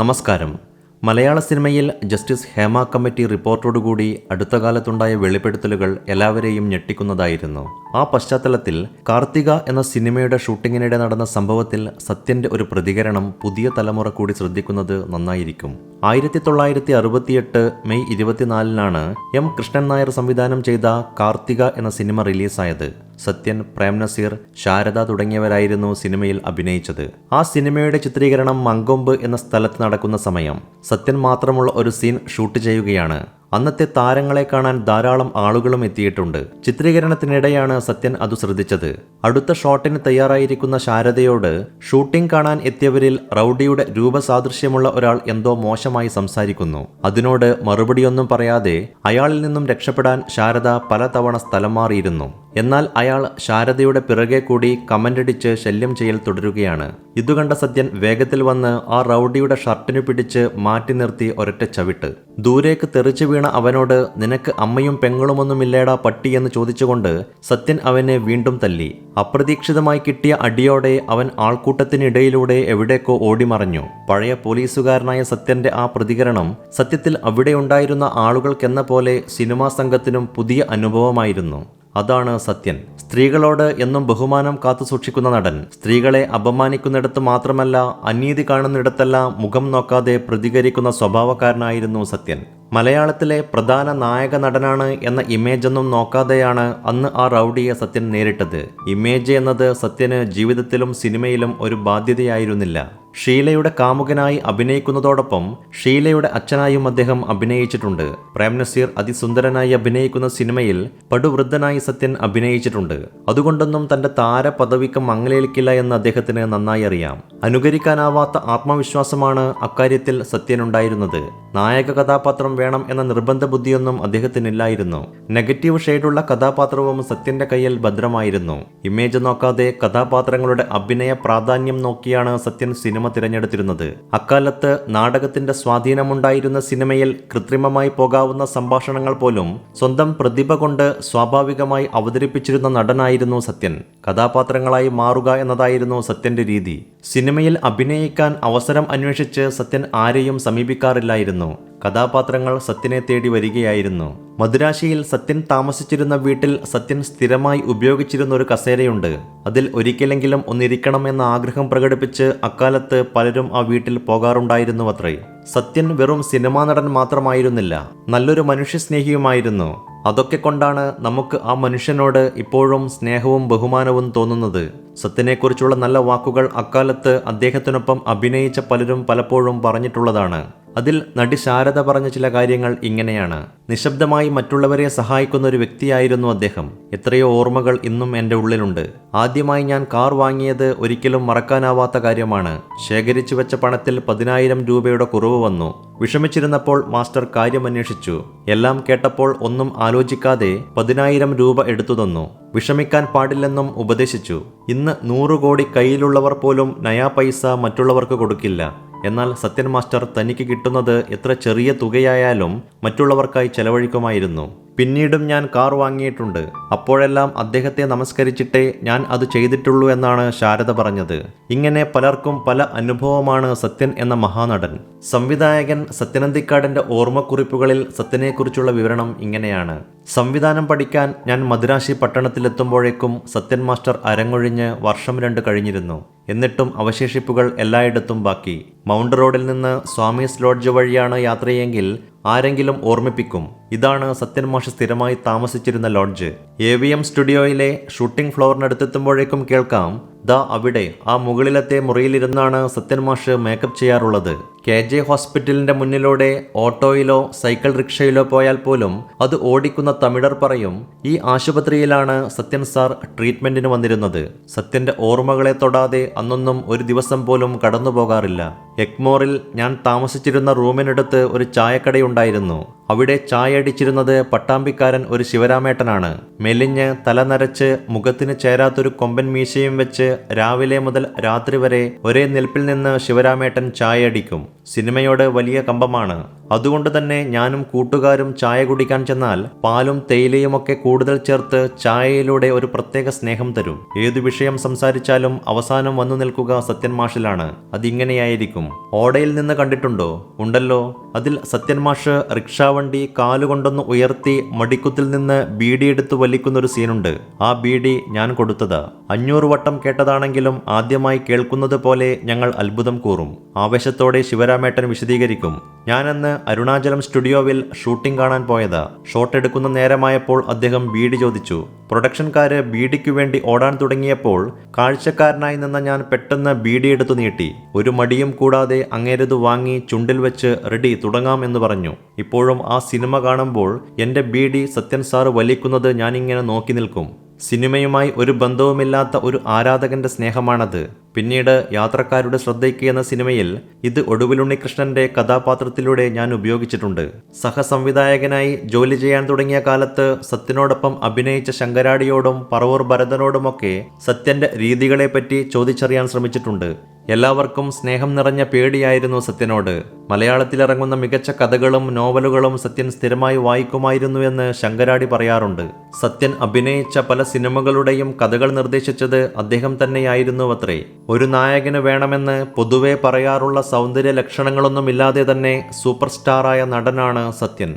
നമസ്കാരം. മലയാള സിനിമയിൽ justice Hema committee റിപ്പോർട്ടോടുകൂടി അടുത്ത കാലത്തുണ്ടായ വെളിപ്പെടുത്തലുകൾ എല്ലാവരെയും ഞെട്ടിക്കുന്നതായിരുന്നു. ആ പശ്ചാത്തലത്തിൽ കാർത്തിക എന്ന സിനിമയുടെ ഷൂട്ടിങ്ങിനിടെ നടന്ന സംഭവത്തിൽ സത്യന്റെ ഒരു പ്രതികരണം പുതിയ തലമുറ കൂടി ശ്രദ്ധിക്കുന്നത് നന്നായിരിക്കും. ആയിരത്തി തൊള്ളായിരത്തി അറുപത്തിയെട്ട് മെയ് ഇരുപത്തിനാലിനാണ് എം കൃഷ്ണൻ നായർ സംവിധാനം ചെയ്ത കാർത്തിക എന്ന സിനിമ റിലീസായത്. സത്യൻ പ്രേംനസീർ ശാരദ തുടങ്ങിയവരായിരുന്നു സിനിമയിൽ അഭിനയിച്ചത്. ആ സിനിമയുടെ ചിത്രീകരണം മങ്കൊമ്പ് എന്ന സ്ഥലത്ത് നടക്കുന്ന സമയം സത്യൻ മാത്രമുള്ള ഒരു സീൻ ഷൂട്ട് ചെയ്യുകയാണ്. അന്നത്തെ താരങ്ങളെ കാണാൻ ധാരാളം ആളുകളും എത്തിയിട്ടുണ്ട്. ചിത്രീകരണത്തിനിടെയാണ് സത്യൻ അത് ശ്രദ്ധിച്ചത്. അടുത്ത ഷോട്ടിന് തയ്യാറായിരിക്കുന്ന ശാരദയോട് ഷൂട്ടിംഗ് കാണാൻ എത്തിയവരിൽ റൌഡിയുടെ രൂപസാദൃശ്യമുള്ള ഒരാൾ എന്തോ മോശമായി സംസാരിക്കുന്നു. അതിനോട് മറുപടിയൊന്നും പറയാതെ അയാളിൽ നിന്നും രക്ഷപ്പെടാൻ ശാരദ പലതവണ സ്ഥലം മാറിയിരുന്നു. എന്നാൽ അയാൾ ശാരദയുടെ പിറകെ കൂടി കമന്റടിച്ച് ശല്യം ചെയ്യൽ തുടരുകയാണ്. ഇതുകണ്ട സത്യൻ വേഗത്തിൽ വന്ന് ആ റൗഡിയുടെ ഷർട്ടിനു പിടിച്ച് മാറ്റി നിർത്തി ഒരൊറ്റ ചവിട്ട്. ദൂരേക്ക് തെറിച്ചു വീണ അവനോട് നിനക്ക് അമ്മയും പെങ്ങളുമൊന്നുമില്ലേടാ പട്ടി? എന്ന് ചോദിച്ചുകൊണ്ട് സത്യൻ അവനെ വീണ്ടും തല്ലി. അപ്രതീക്ഷിതമായി കിട്ടിയ അടിയോടെ അവൻ ആൾക്കൂട്ടത്തിനിടയിലൂടെ എവിടേക്കോ ഓടിമറഞ്ഞു. പഴയ പോലീസുകാരനായ സത്യന്റെ ആ പ്രതികരണം സത്യത്തിൽ അവിടെ ഉണ്ടായിരുന്ന ആളുകൾക്കെന്ന പോലെ സിനിമാ സംഘത്തിനും പുതിയ അനുഭവമായിരുന്നു. അതാണ് സത്യൻ. സ്ത്രീകളോട് എന്നും ബഹുമാനം കാത്തു സൂക്ഷിക്കുന്ന നടൻ. സ്ത്രീകളെ അപമാനിക്കുന്നിടത്ത് മാത്രമല്ല അനീതി കാണുന്നിടത്തെല്ലാം മുഖം നോക്കാതെ പ്രതികരിക്കുന്ന സ്വഭാവക്കാരനായിരുന്നു സത്യൻ. മലയാളത്തിലെ പ്രധാന നായക നടനാണ് എന്ന ഇമേജൊന്നും നോക്കാതെയാണ് അന്ന് ആ റൗഡിയെ സത്യൻ നേരിട്ടത്. ഇമേജ് എന്നത് സത്യന് ജീവിതത്തിലും സിനിമയിലും ഒരു ബാധ്യതയായിരുന്നില്ല. ഷീലയുടെ കാമുകനായി അഭിനയിക്കുന്നതോടൊപ്പം ഷീലയുടെ അച്ഛനായും അദ്ദേഹം അഭിനയിച്ചിട്ടുണ്ട്. പ്രേം നസീർ അതിസുന്ദരനായി അഭിനയിക്കുന്ന സിനിമയിൽ പടുവൃദ്ധനായി സത്യൻ അഭിനയിച്ചിട്ടുണ്ട്. അതുകൊണ്ടൊന്നും തന്റെ താരപദവിക്ക് മങ്ങലേൽക്കില്ല എന്ന് അദ്ദേഹത്തിന് നന്നായി അറിയാം. അനുകരിക്കാനാവാത്ത ആത്മവിശ്വാസമാണ് അക്കാര്യത്തിൽ സത്യനുണ്ടായിരുന്നത്. നായക കഥാപാത്രം വേണം എന്ന നിർബന്ധ ബുദ്ധിയൊന്നും അദ്ദേഹത്തിനില്ലായിരുന്നു. നെഗറ്റീവ് ഷെയ്ഡുള്ള കഥാപാത്രവും സത്യന്റെ കയ്യിൽ ഭദ്രമായിരുന്നു. ഇമേജ് നോക്കാതെ കഥാപാത്രങ്ങളുടെ അഭിനയ പ്രാധാന്യം നോക്കിയാണ് സത്യൻ സിനിമ തിരഞ്ഞെടുത്തിരുന്നത്. അക്കാലത്ത് നാടകത്തിന്റെ സ്വാധീനമുണ്ടായിരുന്ന സിനിമയിൽ കൃത്രിമമായി പോകാവുന്ന സംഭാഷണങ്ങൾ പോലും സ്വന്തം പ്രതിഭ കൊണ്ട് സ്വാഭാവികമായി അവതരിപ്പിച്ചിരുന്ന നടനായിരുന്നു സത്യൻ. കഥാപാത്രങ്ങളായി മാറുക എന്നതായിരുന്നു സത്യന്റെ രീതി. സിനിമയിൽ അഭിനയിക്കാൻ അവസരം അന്വേഷിച്ച് സത്യൻ ആരെയും സമീപിക്കാറില്ലായിരുന്നു. കഥാപാത്രങ്ങൾ സത്യനെ തേടി വരികയായിരുന്നു. മദുരാശിയിൽ സത്യൻ താമസിച്ചിരുന്ന വീട്ടിൽ സത്യൻ സ്ഥിരമായി ഉപയോഗിച്ചിരുന്ന ഒരു കസേരയുണ്ട്. അതിൽ ഒരിക്കലെങ്കിലും ഒന്നിരിക്കണമെന്ന ആഗ്രഹം പ്രകടിപ്പിച്ച് അക്കാലത്ത് പലരും ആ വീട്ടിൽ പോകാറുണ്ടായിരുന്നു അത്രേ സത്യൻ വെറും സിനിമാ നടൻ മാത്രമായിരുന്നില്ല നല്ലൊരു മനുഷ്യസ്നേഹിയുമായിരുന്നു. അതൊക്കെ കൊണ്ടാണ് നമുക്ക് ആ മനുഷ്യനോട് ഇപ്പോഴും സ്നേഹവും ബഹുമാനവും തോന്നുന്നത്. സത്യനെക്കുറിച്ചുള്ള നല്ല വാക്കുകൾ അക്കാലത്ത് അദ്ദേഹത്തിനൊപ്പം അഭിനയിച്ച പലരും പലപ്പോഴും പറഞ്ഞിട്ടുള്ളതാണ്. അതിൽ നടി ശാരദ പറഞ്ഞ ചില കാര്യങ്ങൾ ഇങ്ങനെയാണ്. നിശബ്ദമായി മറ്റുള്ളവരെ സഹായിക്കുന്ന ഒരു വ്യക്തിയായിരുന്നു അദ്ദേഹം. എത്രയോ ഓർമ്മകൾ ഇന്നും എന്റെ ഉള്ളിലുണ്ട്. ആദ്യമായി ഞാൻ കാർ വാങ്ങിയത് ഒരിക്കലും മറക്കാനാവാത്ത കാര്യമാണ്. ശേഖരിച്ചു വെച്ച പണത്തിൽ പതിനായിരം രൂപയുടെ കുറവ് വന്നു. വിഷമിച്ചിരുന്നപ്പോൾ മാസ്റ്റർ കാര്യമന്വേഷിച്ചു. എല്ലാം കേട്ടപ്പോൾ ഒന്നും ആലോചിക്കാതെ പതിനായിരം രൂപ എടുത്തു തന്നു. വിഷമിക്കാൻ പാടില്ലെന്നും ഉപദേശിച്ചു. ഇന്ന് നൂറ് കോടി കയ്യിലുള്ളവർ പോലും നയാ പൈസ മറ്റുള്ളവർക്ക് കൊടുക്കില്ല. എന്നാൽ സത്യൻ മാസ്റ്റർ തനിക്ക് കിട്ടുന്നത് എത്ര ചെറിയ തുകയായാലും മറ്റുള്ളവർക്കായി ചെലവഴിക്കുമായിരുന്നു. പിന്നീടും ഞാൻ കാർ വാങ്ങിയിട്ടുണ്ട്. അപ്പോഴെല്ലാം അദ്ദേഹത്തെ നമസ്കരിച്ചിട്ടേ ഞാൻ അത് ചെയ്തിട്ടുള്ളൂ എന്നാണ് ശാരദ പറഞ്ഞത്. ഇങ്ങനെ പലർക്കും പല അനുഭവമാണ് സത്യൻ എന്ന മഹാനടൻ. സംവിധായകൻ സത്യനന്ദിക്കാടിന്റെ ഓർമ്മക്കുറിപ്പുകളിൽ സത്യനെക്കുറിച്ചുള്ള വിവരണം ഇങ്ങനെയാണ്. സംവിധാനം പഠിക്കാൻ ഞാൻ മദുരാശി പട്ടണത്തിലെത്തുമ്പോഴേക്കും സത്യൻ മാസ്റ്റർ അരങ്ങൊഴിഞ്ഞ് വർഷം രണ്ട് കഴിഞ്ഞിരുന്നു. എന്നിട്ടും അവശേഷിപ്പുകൾ എല്ലായിടത്തും ബാക്കി. മൗണ്ട് റോഡിൽ നിന്ന് സ്വാമീസ് ലോഡ്ജ് വഴിയാണ് യാത്രയെങ്കിൽ ആരെങ്കിലും ഓർമ്മിപ്പിക്കും. ഇതാണ് സത്യൻ മാഷ് സ്ഥിരമായി താമസിച്ചിരുന്ന ലോഡ്ജ്. എ വി എം സ്റ്റുഡിയോയിലെ ഷൂട്ടിംഗ് ഫ്ലോറിനടുത്തെത്തുമ്പോഴേക്കും കേൾക്കാം ദ അവിടെ ആ മുകളിലത്തെ മുറിയിലിരുന്നാണ് സത്യൻ മാഷ് മേക്കപ്പ് ചെയ്യാറുള്ളത്. കെ ജെ ഹോസ്പിറ്റലിന്റെ മുന്നിലൂടെ ഓട്ടോയിലോ സൈക്കിൾ റിക്ഷയിലോ പോയാൽ പോലും അത് ഓടിക്കുന്ന തമിഴർ പറയും ഈ ആശുപത്രിയിലാണ് സത്യൻ സാർ ട്രീറ്റ്മെന്റിന് വന്നിരുന്നത്. സത്യന്റെ ഓർമ്മകളെ തൊടാതെ അന്നൊന്നും ഒരു ദിവസം പോലും കടന്നു പോകാറില്ല. എക്മോറിൽ ഞാൻ താമസിച്ചിരുന്ന റൂമിനടുത്ത് ഒരു ചായക്കടയുണ്ടായിരുന്നു അവിടെ ചായ അടിച്ചിരുന്നത് പട്ടാമ്പിക്കാരൻ ഒരു ശിവരാമേട്ടനാണ്. മെലിഞ്ഞ് തല നരച്ച് മുഖത്തിന് ചേരാത്തൊരു കൊമ്പൻ മീശയും വെച്ച് രാവിലെ മുതൽ രാത്രി വരെ ഒരേ നിൽപ്പിൽ നിന്ന് ശിവരാമേട്ടൻ ചായ അടിക്കും സിനിമയോട് വലിയ കമ്പമാണ്. അതുകൊണ്ട് തന്നെ ഞാനും കൂട്ടുകാരും ചായ കുടിക്കാൻ ചെന്നാൽ പാലും തേയിലയുമൊക്കെ കൂടുതൽ ചേർത്ത് ചായയിലൂടെ ഒരു പ്രത്യേക സ്നേഹം തരും. ഏതു വിഷയം സംസാരിച്ചാലും അവസാനം വന്നു നിൽക്കുക സത്യൻ മാഷിലാണ്. അതിങ്ങനെയായിരിക്കും. ഓടയിൽ നിന്ന് കണ്ടിട്ടുണ്ടോ? ഉണ്ടല്ലോ. അതിൽ സത്യൻ മാഷ് റിക്ഷാവണ്ടി കാലുകൊണ്ടൊന്ന് ഉയർത്തി മടിക്കുത്തിൽ നിന്ന് ബീഡി എടുത്ത് ബീഡിയെടുത്ത് വലിക്കുന്നൊരു സീനുണ്ട്. ആ ബീഡി ഞാൻ കൊടുത്തത്. അഞ്ഞൂറ് വട്ടം കേട്ടതാണെങ്കിലും ആദ്യമായി കേൾക്കുന്നത് പോലെ ഞങ്ങൾ അത്ഭുതം കൂറും. ആവേശത്തോടെ ശിവരാമേട്ടൻ വിശദീകരിക്കും. ഞാനന്ന് അരുണാചലം സ്റ്റുഡിയോവിൽ ഷൂട്ടിംഗ് കാണാൻ പോയത്. ഷോട്ട് എടുക്കുന്ന നേരമായപ്പോൾ അദ്ദേഹം ബീഡി ചോദിച്ചു. പ്രൊഡക്ഷൻകാര് ബീഡിക്കു വേണ്ടി ഓടാൻ തുടങ്ങിയപ്പോൾ കാഴ്ചക്കാരനായി നിന്ന ഞാൻ പെട്ടെന്ന് ബീഡി എടുത്തു നീട്ടി. ഒരു മടിയും കൂടാതെ അങ്ങേരത് വാങ്ങി ചുണ്ടിൽ വെച്ച് റെഡി തുടങ്ങാം എന്ന് പറഞ്ഞു. ഇപ്പോഴും ആ സിനിമ കാണുമ്പോൾ എന്റെ ബീഡി സത്യൻ സാർ വലിക്കുന്നത് ഞാനിങ്ങനെ നോക്കി നിൽക്കും. സിനിമയുമായി ഒരു ബന്ധവുമില്ലാത്ത ഒരു ആരാധകന്റെ സ്നേഹമാണത്. പിന്നീട് യാത്രക്കാരുടെ ശ്രദ്ധയ്ക്ക് എന്ന സിനിമയിൽ ഇത് ഒടുവിലുണ്ണികൃഷ്ണന്റെ കഥാപാത്രത്തിലൂടെ ഞാൻ ഉപയോഗിച്ചിട്ടുണ്ട്. സഹസംവിധായകനായി ജോലി ചെയ്യാൻ തുടങ്ങിയ കാലത്ത് സത്യനോടൊപ്പം അഭിനയിച്ച ശങ്കരാടിയോടും പറവൂർ ഭരതനോടുമൊക്കെ സത്യന്റെ രീതികളെപ്പറ്റി ചോദിച്ചറിയാൻ ശ്രമിച്ചിട്ടുണ്ട്. എല്ലാവർക്കും സ്നേഹം നിറഞ്ഞ പേടിയായിരുന്നു സത്യനോട്. മലയാളത്തിലിറങ്ങുന്ന മികച്ച കഥകളും നോവലുകളും സത്യൻ സ്ഥിരമായി വായിക്കുമായിരുന്നു എന്ന് ശങ്കരാടി പറയാറുണ്ട്. സത്യൻ അഭിനയിച്ച പല സിനിമകളുടെയും കഥകൾ നിർദ്ദേശിച്ചത് അദ്ദേഹം തന്നെയായിരുന്നു അത്രേ ഒരു നായകന് വേണമെന്ന് പൊതുവെ പറയാറുള്ള സൗന്ദര്യ ലക്ഷണങ്ങളൊന്നുമില്ലാതെ തന്നെ സൂപ്പർ സ്റ്റാറായ നടനാണ് സത്യൻ.